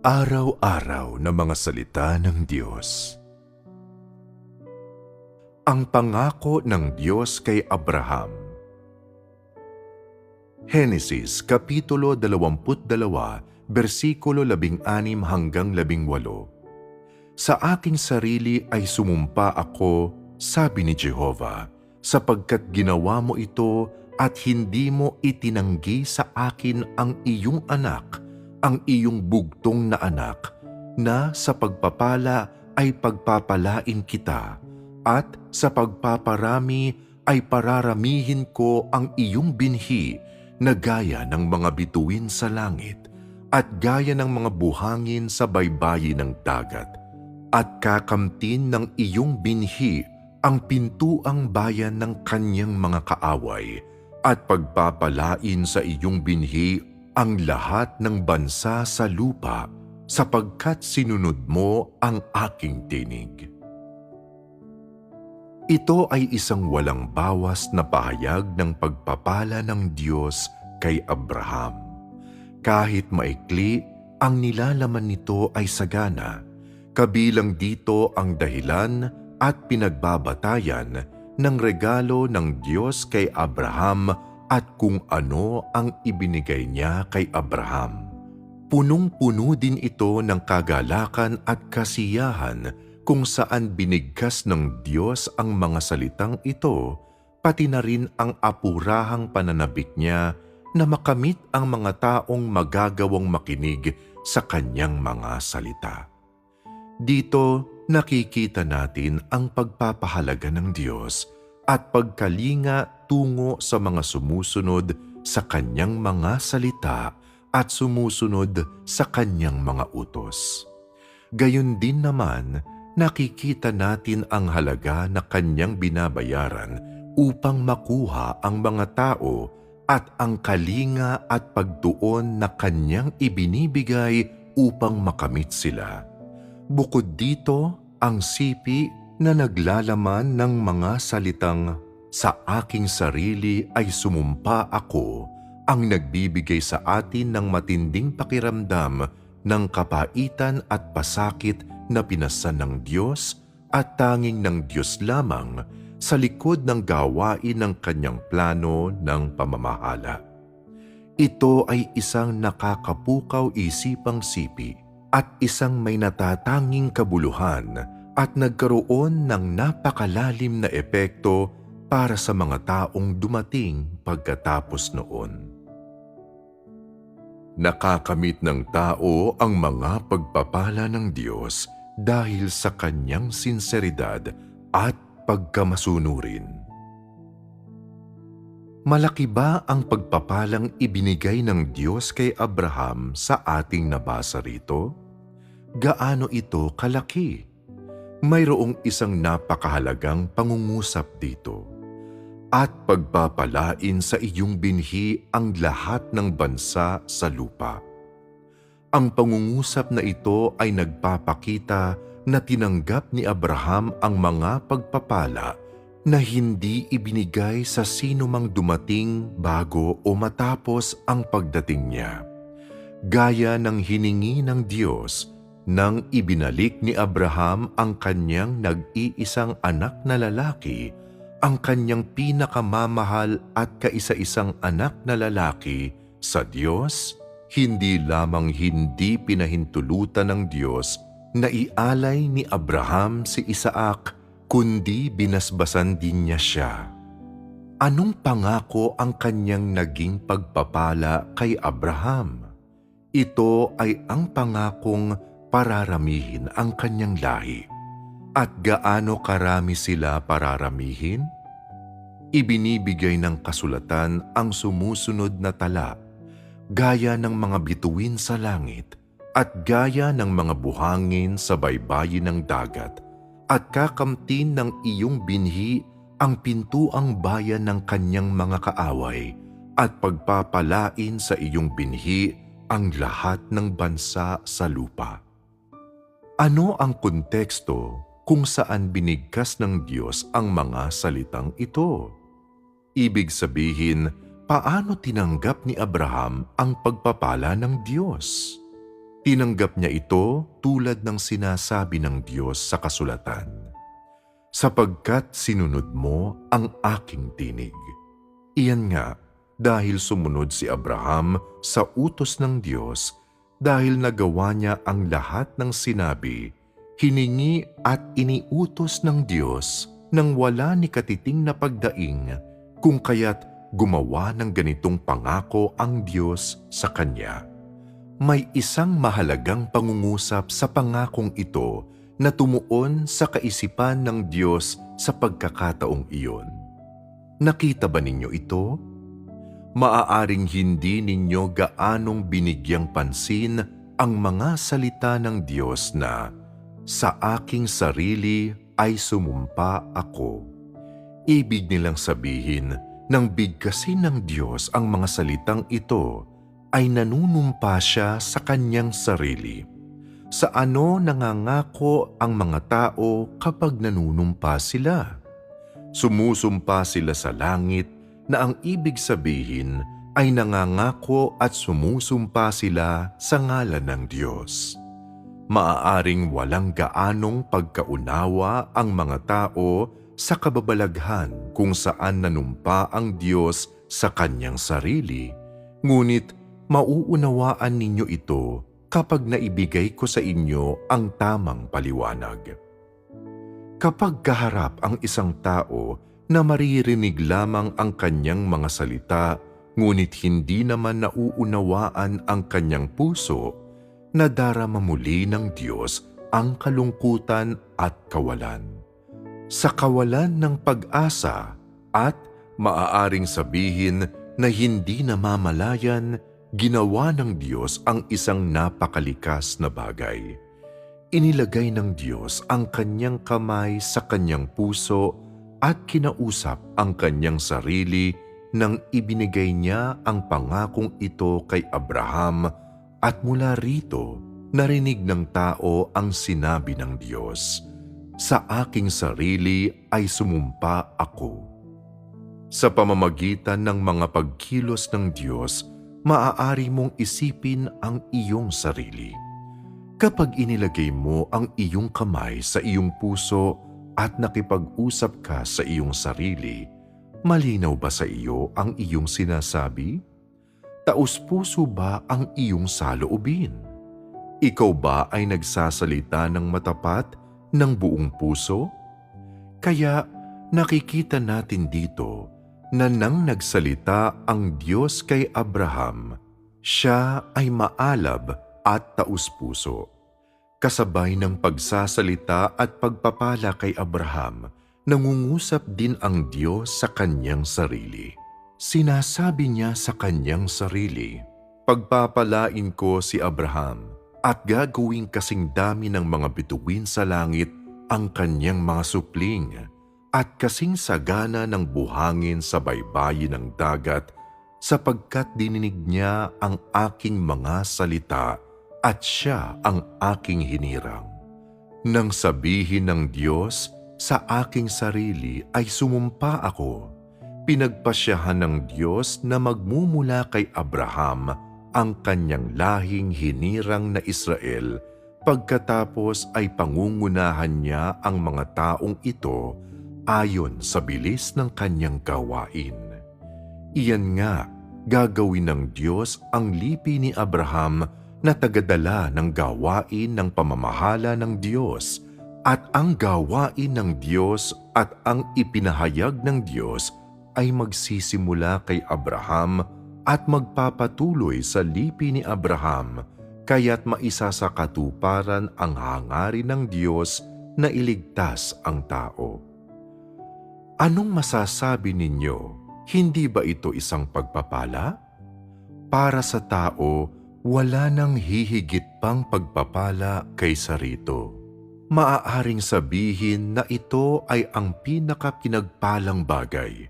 Araw-araw na mga salita ng Diyos. Ang pangako ng Diyos kay Abraham. Henesis Kapitulo 22, versikulo 16 hanggang 18. Sa aking sarili ay sumumpa ako, sabi ni Jehova, sapagkat ginawa mo ito at hindi mo itinanggi sa akin ang iyong anak, ang iyong bugtong na anak, na sa pagpapala ay pagpapalain kita, at sa pagpaparami ay pararamihin ko ang iyong binhi na gaya ng mga bituin sa langit at gaya ng mga buhangin sa baybayin ng dagat. At kakamtin ng iyong binhi ang pintuang bayan ng kanyang mga kaaway at pagpapalain sa iyong binhi ang lahat ng bansa sa lupa sapagkat sinunod mo ang aking tinig. Ito ay isang walang bawas na pahayag ng pagpapala ng Diyos kay Abraham. Kahit maikli, ang nilalaman nito ay sagana. Kabilang dito ang dahilan at pinagbabatayan ng regalo ng Diyos kay Abraham at kung ano ang ibinigay niya kay Abraham. Punong-puno din ito ng kagalakan at kasiyahan kung saan binigkas ng Diyos ang mga salitang ito, pati na rin ang apurahang pananabik niya na makamit ang mga taong magagawang makinig sa kanyang mga salita. Dito nakikita natin ang pagpapahalaga ng Diyos at pagkalinga tungo sa mga sumusunod sa kanyang mga salita at sumusunod sa kanyang mga utos. Gayon din naman, nakikita natin ang halaga na kanyang binabayaran upang makuha ang mga tao at ang kalinga at pagtuon na kanyang ibinibigay upang makamit sila. Bukod dito, ang sipi na naglalaman ng mga salitang sa aking sarili ay sumumpa ako ang nagbibigay sa atin ng matinding pakiramdam ng kapaitan at pasakit na pinasan ng Diyos at tanging ng Diyos lamang sa likod ng gawain ng kanyang plano ng pamamahala. Ito ay isang nakakapukaw isipang sipi at isang may natatanging kabuluhan at nagkaroon ng napakalalim na epekto para sa mga taong dumating pagkatapos noon. Nakakamit ng tao ang mga pagpapala ng Diyos dahil sa kanyang sinseridad at pagkamasunurin. Malaki ba ang pagpapalang ibinigay ng Diyos kay Abraham sa ating nabasa rito? Gaano ito kalaki? Mayroong isang napakahalagang pangungusap dito. At pagpapalain sa iyong binhi ang lahat ng bansa sa lupa. Ang pangungusap na ito ay nagpapakita na tinanggap ni Abraham ang mga pagpapala na hindi ibinigay sa sino mang dumating bago o matapos ang pagdating niya. Gaya ng hiningi ng Diyos nang ibinalik ni Abraham ang kanyang nag-iisang anak na lalaki, ang kanyang pinakamamahal at kaisa-isang anak na lalaki sa Diyos, hindi lamang hindi pinahintulutan ng Diyos na ialay ni Abraham si Isaac kundi binasbasan din niya siya. Anong pangako ang kanyang naging pagpapala kay Abraham? Ito ay ang pangakong pararamihin ang kanyang lahi. At gaano karami sila pararamihin? Ibinibigay ng kasulatan ang sumusunod na tala, gaya ng mga bituin sa langit at gaya ng mga buhangin sa baybayin ng dagat at kakamtin ng iyong binhi ang pintuang bayan ng kanyang mga kaaway at pagpapalain sa iyong binhi ang lahat ng bansa sa lupa. Ano ang konteksto kung saan binigkas ng Diyos ang mga salitang ito? Ibig sabihin, paano tinanggap ni Abraham ang pagpapala ng Diyos? Tinanggap niya ito tulad ng sinasabi ng Diyos sa kasulatan. Sapagkat sinunod mo ang aking tinig. Iyan nga, dahil sumunod si Abraham sa utos ng Diyos, dahil nagawa niya ang lahat ng sinabi, hiningi at iniutos ng Diyos nang wala ni katiting na pagdaing, kung kaya't gumawa ng ganitong pangako ang Diyos sa kanya. May isang mahalagang pangungusap sa pangakong ito na tumuon sa kaisipan ng Diyos sa pagkakataong iyon. Nakita ba ninyo ito? Maaaring hindi ninyo gaanong binigyang pansin ang mga salita ng Diyos na, Sa aking sarili ay sumumpa ako. Ibig nilang sabihin, nang bigkasin ng Diyos ang mga salitang ito, ay nanunumpa siya sa kanyang sarili. Sa ano nangangako ang mga tao kapag nanunumpa sila? Sumusumpa sila sa langit na ang ibig sabihin ay nangangako at sumusumpa sila sa ngalan ng Diyos. Maaaring walang gaanong pagkaunawa ang mga tao sa kababalaghan kung saan nanumpa ang Diyos sa kanyang sarili, ngunit mauunawaan ninyo ito kapag naibigay ko sa inyo ang tamang paliwanag. Kapag kaharap ang isang tao na maririnig lamang ang kanyang mga salita, ngunit hindi naman nauunawaan ang kanyang puso, nadarama muli ng Diyos ang kalungkutan at kawalan. Sa kawalan ng pag-asa at maaaring sabihin na hindi namamalayan, ginawa ng Diyos ang isang napakalikas na bagay. Inilagay ng Diyos ang kanyang kamay sa kanyang puso at kinausap ang kanyang sarili nang ibinigay niya ang pangakong ito kay Abraham at mula rito narinig ng tao ang sinabi ng Diyos, Sa aking sarili ay sumumpa ako. Sa pamamagitan ng mga pagkilos ng Diyos, maaari mong isipin ang iyong sarili. Kapag inilagay mo ang iyong kamay sa iyong puso, at nakipag-usap ka sa iyong sarili, malinaw ba sa iyo ang iyong sinasabi? Taus-puso ba ang iyong saloobin? Ikaw ba ay nagsasalita ng matapat ng buong puso? Kaya nakikita natin dito na nang nagsalita ang Diyos kay Abraham, siya ay maalab at taus-puso. Kasabay ng pagsasalita at pagpapala kay Abraham, nangungusap din ang Diyos sa kanyang sarili. Sinasabi niya sa kanyang sarili, Pagpapalain ko si Abraham at gagawing kasing dami ng mga bituin sa langit ang kanyang mga supling at kasing sagana ng buhangin sa baybayin ng dagat sapagkat dininig niya ang aking mga salita at siya ang aking hinirang. Nang sabihin ng Diyos, sa aking sarili ay sumumpa ako. Pinagpasyahan ng Diyos na magmumula kay Abraham ang kanyang lahing hinirang na Israel pagkatapos ay pangungunahan niya ang mga taong ito ayon sa bilis ng kanyang gawain. Iyan nga, gagawin ng Diyos ang lipi ni Abraham na tagadala ng gawain ng pamamahala ng Diyos at ang gawain ng Diyos at ang ipinahayag ng Diyos ay magsisimula kay Abraham at magpapatuloy sa lipi ni Abraham kaya't maisa sa katuparan ang hangarin ng Diyos na iligtas ang tao. Anong masasabi ninyo? Hindi ba ito isang pagpapala? Para sa tao, wala nang hihigit pang pagpapala kaysa rito. Maaaring sabihin na ito ay ang pinakapinagpalang bagay.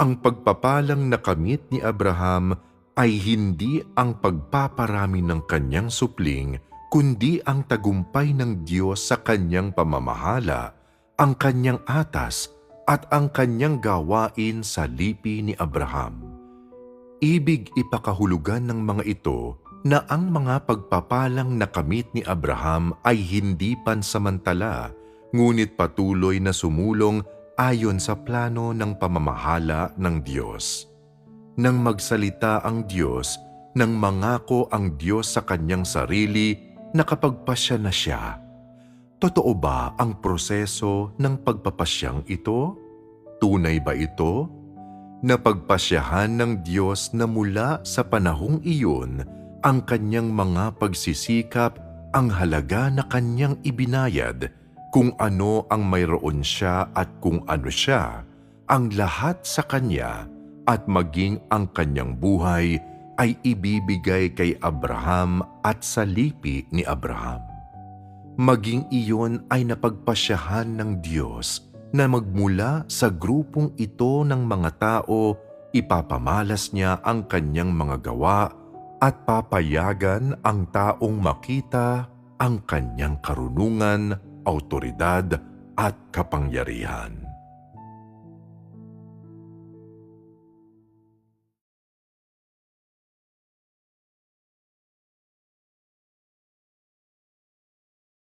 Ang pagpapalang nakamit ni Abraham ay hindi ang pagpaparami ng kanyang supling, kundi ang tagumpay ng Diyos sa kanyang pamamahala, ang kanyang atas at ang kanyang gawain sa lipi ni Abraham. Ibig ipakahulugan ng mga ito na ang mga pagpapalang nakamit ni Abraham ay hindi pansamantala, ngunit patuloy na sumulong ayon sa plano ng pamamahala ng Diyos. Nang magsalita ang Diyos, nang mangako ang Diyos sa kanyang sarili, nakapagpasya na siya. Totoo ba ang proseso ng pagpapasyang ito? Tunay ba ito? Napagpasyahan ng Diyos na mula sa panahong iyon, ang kanyang mga pagsisikap ang halaga na kanyang ibinayad kung ano ang mayroon siya at kung ano siya, ang lahat sa kanya at maging ang kanyang buhay ay ibibigay kay Abraham at sa lipi ni Abraham. Maging iyon ay napagpasyahan ng Diyos na magmula sa grupong ito ng mga tao, ipapamalas niya ang kanyang mga gawa at papayagan ang taong makita ang kanyang karunungan, autoridad at kapangyarihan.